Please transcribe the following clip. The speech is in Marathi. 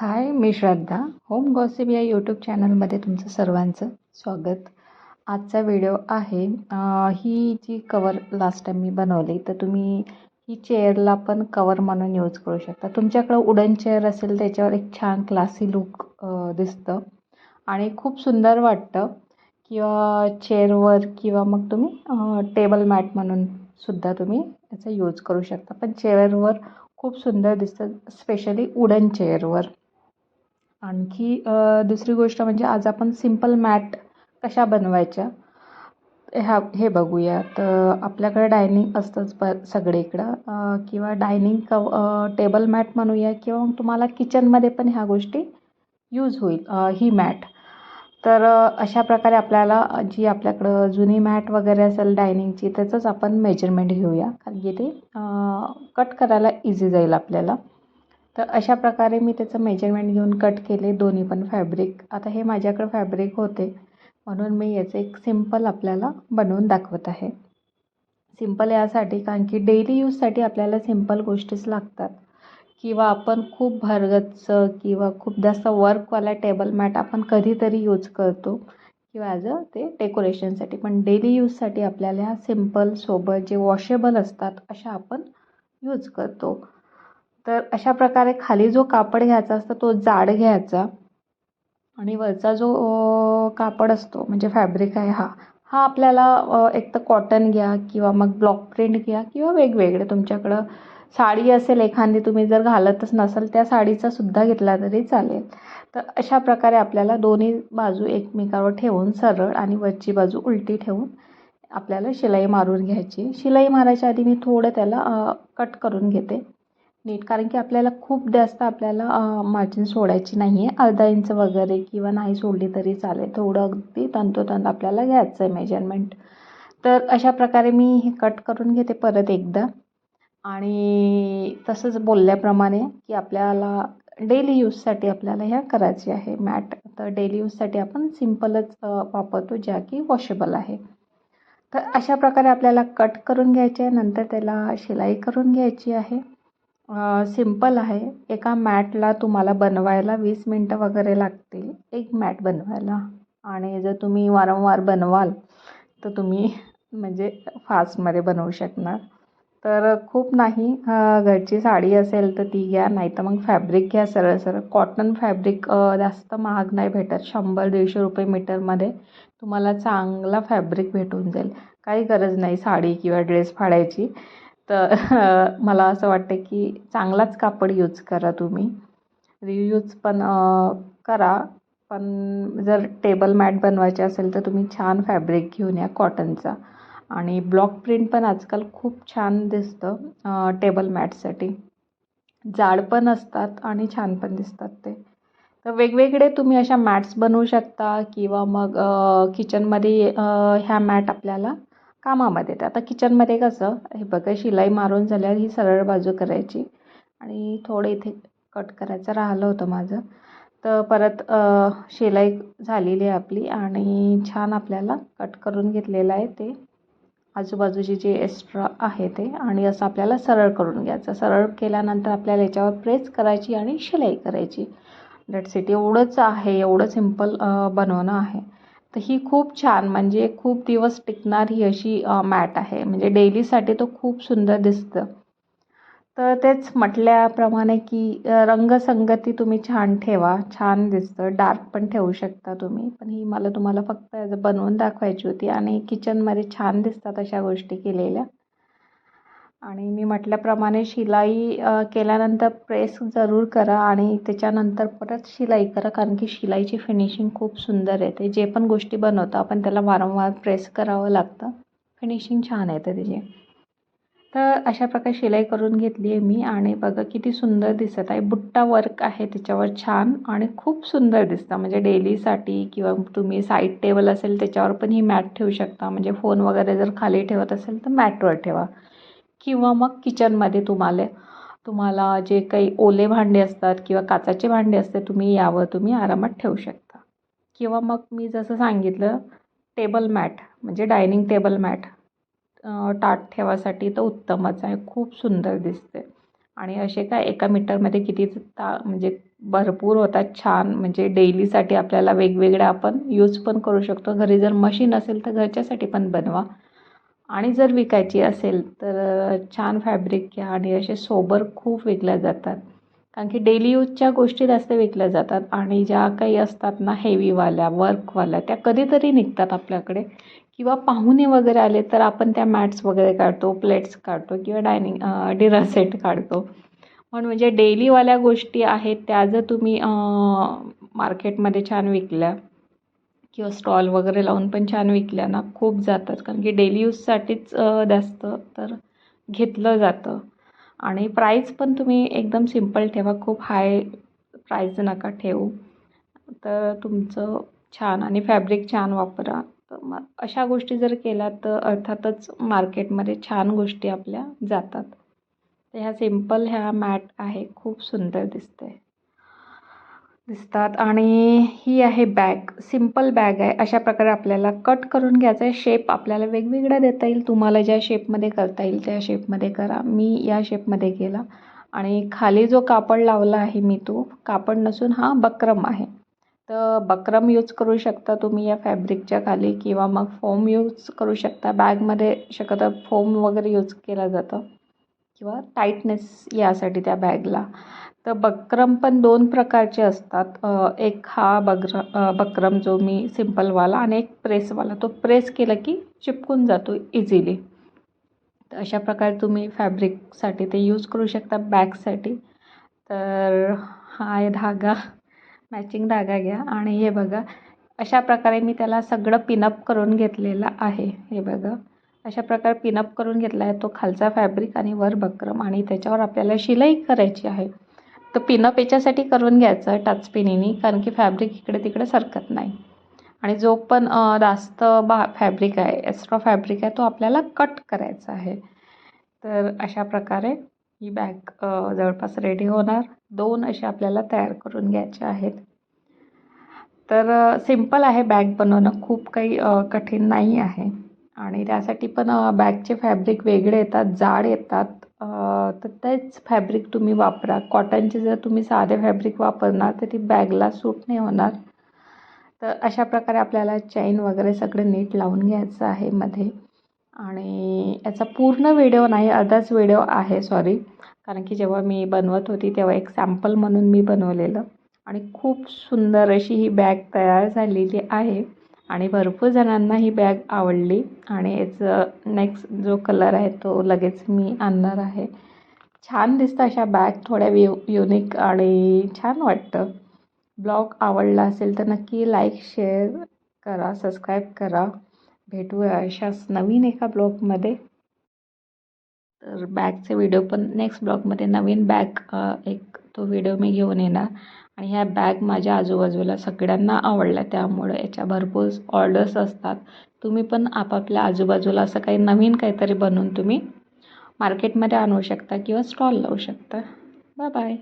हाय मी श्रद्धा. होम गॉसिप या यूट्यूब चॅनलमध्ये तुमचं सर्वांचं स्वागत. आजचा व्हिडिओ आहे ही जी कवर लास्ट टाईम मी बनवली तर तुम्ही ही चेअरला पण कवर म्हणून यूज करू शकता. तुमच्याकडं वुडन चेअर असेल त्याच्यावर एक छान क्लासी लुक दिसतं. आणि खूप सुंदर वाटतं. किंवा चेअरवर किंवा मग तुम्ही टेबल मॅट म्हणून सुद्धा तुम्ही याचा यूज करू शकता. पण चेअरवर खूप सुंदर दिसतं स्पेशली वुडन चेअरवर आणखी दुसरी गोष्ट म्हणजे आज आपण सिंपल मॅट कशा बनवायच्या ह्या हे बघूया. तर आपल्याकडे डायनिंग असतंच ब सगळीकडं. किंवा डायनिंग कव टेबल मॅट म्हणूया किंवा मग तुम्हाला किचनमध्ये पण ह्या गोष्टी यूज होईल ही मॅट तर अशा प्रकारे आपल्याला जी आपल्याकडं जुनी मॅट वगैरे असेल डायनिंगची त्याचंच आपण मेजरमेंट घेऊया. कारण की ते कट करायला इझी जाईल आपल्याला. तर अशा प्रकारे मी त्याचं मेजरमेंट घेऊन कट केले. दोन्ही पण फॅब्रिक आता हे माझ्याकडे फॅब्रिक होते. म्हणून मी याचं एक सिंपल आपल्याला बनवून दाखवत आहे. सिंपल यासाठी कारण की डेली यूजसाठी आपल्याला सिंपल गोष्टीच लागतात. किंवा आपण खूप भरगच्च किंवा खूप जास्त वर्कवाला टेबल मॅट आपण कधीतरी यूज करतो. किंवा ॲज अ ते डेकोरेशनसाठी पण डेली यूजसाठी आपल्याला ह्या सिंपल सोबत जे वॉशेबल असतात अशा आपण यूज करतो. तर अशा प्रकारे खाली जो कापड घ्यायचा असतो तो जाड घ्यायचा. आणि वरचा जो कापड असतो म्हणजे फॅब्रिक आहे हा हा आपल्याला एक तर कॉटन घ्या किंवा मग ब्लॉक प्रिंट घ्या किंवा वेगवेगळे. तुमच्याकडं साडी असेल एखादी तुम्ही जर घालतच नसाल त्या साडीचा सुद्धा घेतला तरी चालेल. तर अशा प्रकारे आपल्याला दोन्ही बाजू एकमेकावर ठेवून सरळ आणि वरची बाजू उलटी ठेवून आपल्याला शिलाई मारून घ्यायची. शिलाई मारायच्या आधी मी थोडं त्याला कट करून घेते. नीट. कारण की आपल्याला खूप जास्त आपल्याला मार्जिन सोडायची नाही आहे अर्धा इंच वगैरे किंवा नाही सोडली तरी चालेल. थोडं अगदी तंतोतंत आपल्याला घ्यायचं आहे मेजरमेंट तर अशा प्रकारे मी हे कट करून घेते परत एकदा. आणि तसंच बोलल्याप्रमाणे की आपल्याला डेली यूजसाठी आपल्याला ह्या करायची आहे मॅट तर डेली यूजसाठी आपण सिम्पलच वापरतो ज्या की वॉशेबल आहे. तर अशा प्रकारे आपल्याला कट करून घ्यायचे आहे. नंतर त्याला शिलाई करून घ्यायची आहे. सिंपल आहे. एका मॅटला तुम्हाला बनवायला वीस मिनटं वगैरे लागतील. एक मॅट बनवायला. आणि जर तुम्ही वारंवार बनवाल तर तुम्ही म्हणजे फास्टमध्ये बनवू शकणार. तर खूप नाही घरची साडी असेल तर ती घ्या नाही तर मग फॅब्रिक घ्या सरळ सरळ. कॉटन फॅब्रिक जास्त महाग नाही भेटत. शंभर दीडशे रुपये मीटरमध्ये तुम्हाला चांगला फॅब्रिक भेटून जाईल. काही गरज नाही साडी किंवा ड्रेस फाडायची. तर मला असं वाटतं की चांगलाच कापड यूज करा तुम्ही. रियूज पण करा. पण जर टेबल मॅट बनवायचे असेल तर तुम्ही छान फॅब्रिक घेऊन या कॉटनचा आणि ब्लॉक प्रिंट पण आजकाल खूप छान दिसतं टेबल मॅटसाठी जाड पण असतात आणि छान पण दिसतात ते. तर वेगवेगळे तुम्ही अशा मॅट्स बनवू शकता किंवा मग किचनमध्ये ह्या मॅट आपल्याला कामामध्ये. येतात आता किचनमध्ये कसं हे बघा शिलाई मारून झाल्यावर ही सरळ बाजू करायची आणि थोडं इथे कट करायचं राहिलं होतं माझं. तर परत शिलाई झालेली आहे आपली आणि छान आपल्याला कट करून घेतलेलं आहे ते. आजूबाजूचे जे एक्स्ट्रा आहे ते आणि असं आपल्याला सरळ करून घ्यायचं. सरळ केल्यानंतर आपल्याला याच्यावर प्रेस करायची आणि शिलाई करायची. डेट सिटी एवढंच आहे एवढं सिंपल बनवणं आहे. तर ही खूप छान म्हणजे खूप दिवस टिकणारी अशी मॅट आहे. म्हणजे डेलीसाठी तो खूप सुंदर दिसतं. तर तेच म्हटल्याप्रमाणे की रंगसंगती तुम्ही छान ठेवा. छान दिसतं. डार्क पण ठेवू शकता तुम्ही. पण ही मला तुम्हाला फक्त बनवून दाखवायची होती आणि किचनमध्ये छान दिसतात अशा गोष्टी केलेल्या. आणि मी म्हटल्याप्रमाणे शिलाई केल्यानंतर प्रेस जरूर करा आणि त्याच्यानंतर परत शिलाई करा कारण की शिलाईची फिनिशिंग खूप सुंदर येते. जे पण गोष्टी बनवतो आपण त्याला वारंवार प्रेस करावं लागतं. फिनिशिंग छान येते त्याची. तर अशा प्रकारे शिलाई करून घेतली आहे मी आणि बघा किती सुंदर दिसत आहे. बुट्टा वर्क आहे त्याच्यावर छान आणि खूप सुंदर दिसतं. म्हणजे डेलीसाठी किंवा तुम्ही साईड टेबल असेल त्याच्यावर पण ही मॅट ठेवू शकता. म्हणजे फोन वगैरे जर खाली ठेवत असेल तर मॅटवर ठेवा. किंवा मग किचनमध्ये तुम्हाला तुम्हाला जे काही ओले भांडे असतात किंवा काचाचे भांडे असते तुम्ही यावर तुम्ही आरामात ठेवू शकता. किंवा मग मी जसं सांगितलं टेबल मॅट म्हणजे डायनिंग टेबल मॅट ताट ठेवासाठी तर उत्तमच आहे. खूप सुंदर दिसते. आणि असे काय एका मीटरमध्ये किती ता म्हणजे भरपूर होतात. छान म्हणजे डेलीसाठी आपल्याला वेगवेगळ्या आपण यूज पण करू शकतो. घरी जर मशीन असेल तर घरच्यासाठी पण बनवा. आणि जर विकायची असेल तर छान फॅब्रिक घ्या आणि असे सोबर खूप विकल्या जातात. कारण की डेली यूजच्या गोष्टी जास्त विकल्या जातात आणि ज्या काही असतात ना हेवीवाल्या वर्कवाल्या त्या कधीतरी निघतात आपल्याकडे. किंवा पाहुणे वगैरे आले तर आपण त्या मॅट्स वगैरे काढतो प्लेट्स काढतो किंवा डायनिंग डिनर सेट काढतो. म्हणून म्हणजे डेलीवाल्या गोष्टी आहेत त्या जर तुम्ही मार्केटमध्ये छान विकल्या किंवा स्टॉल वगैरे लावून पण छान विकल्या ना. खूप जातात. कारण की डेली यूजसाठीच जास्त तर घेतलं जातं. आणि प्राईस पण तुम्ही एकदम सिंपल ठेवा. खूप हाय प्राईज नका ठेवू. तर तुमचं छान आणि फॅब्रिक छान वापरा. तर मग अशा गोष्टी जर केल्या तर अर्थातच मार्केटमध्ये छान गोष्टी आपल्या जातात. तर ह्या सिंपल ह्या मॅट आहे. खूप सुंदर दिसते दिसतात. आणि ही आहे बॅग सिंपल बॅग आहे. अशा प्रकारे आपल्याला कट करून घ्यायचा आहे. शेप आपल्याला वेगवेगळ्या देता येईल. तुम्हाला ज्या शेपमध्ये करता येईल त्या शेपमध्ये करा. मी या शेपमध्ये केला. आणि खाली जो कापड लावला आहे मी तो कापड नसून हा बक्रम आहे. तर बक्रम यूज करू शकता तुम्ही या फॅब्रिकच्या खाली किंवा मग फोम यूज करू शकता. बॅगमध्ये शक्यतो फोम वगैरे यूज केला जातं. किंवा टाईटनेस यासाठी त्या बॅगला तर बक्रम पण दोन प्रकारचे असतात. एक हा बग्र बक्रम जो मी सिम्पलवाला आणि एक प्रेसवाला तो प्रेस केला की चिपकून जातो इझिली तर अशा प्रकारे तुम्ही फॅब्रिकसाठी ते यूज करू शकता बॅगसाठी तर हा आहे धागा. मॅचिंग धागा घ्या. आणि हे बघा अशा प्रकारे मी त्याला सगळं पिनअप करून घेतलेलं आहे. हे बघा. अशा प्रकारे पिनअप करून घेतला आहे. तो खालचा फॅब्रिक आणि वर बक्रम आणि त्याच्यावर आपल्याला शिलाई करायची आहे. तर पिनअप याच्यासाठी करून घ्यायचं टचपिनीनी कारण की फॅब्रिक इकडे तिकडे सरकत नाही. आणि जो पण जास्त बा फॅब्रिक आहे एक्स्ट्रा फॅब्रिक आहे तो आपल्याला कट करायचा आहे. तर अशा प्रकारे ही बॅग जवळपास रेडी होणार. दोन असे आपल्याला तयार करून घ्यायचे आहेत. तर सिंपल आहे बॅग बनवणं. खूप काही कठीण नाही आहे. आणि त्यासाठी पण बॅगचे फॅब्रिक वेगळे येतात जाड येतात. तर तेच फॅब्रिक तुम्ही वापरा. कॉटनचे जर तुम्ही साधे फॅब्रिक वापरणार तर ती बॅगला सूट नाही होणार. तर अशा प्रकारे आपल्याला चैन वगैरे सगळं नीट लावून घ्यायचं आहे मध्ये. आणि याचा पूर्ण व्हिडिओ नाही अर्धाच व्हिडिओ आहे सॉरी. कारण की जेव्हा मी बनवत होती तेव्हा एक सॅम्पल म्हणून मी बनवलेलं. आणि खूप सुंदर अशी ही बॅग तयार झालेली आहे. आणि भरपूर जणांना ही बॅग आवडली. आणि याचं नेक्स्ट जो कलर आहे तो लगेच मी आणणार आहे. छान दिसतं अशा बॅग थोड्या यु युनिक आणि छान वाटतं. ब्लॉग आवडला असेल तर नक्की लाईक शेअर करा सबस्क्राईब करा. भेटूया अशाच नवीन एका ब्लॉगमध्ये तर बॅगचे व्हिडिओ पण नेक्स्ट ब्लॉगमध्ये नवीन बॅग एक तो व्हिडिओ मी घेऊन येणार. आणि ह्या बॅग माझ्या आजूबाजूला सगळ्यांना आवडल्या त्यामुळं याच्या भरपूर ऑर्डर्स असतात. तुम्ही पण आपापल्या आजूबाजूला असं काही नवीन काहीतरी बनवून तुम्ही मार्केटमध्ये आणू शकता किंवा स्टॉल लावू शकता. Bye bye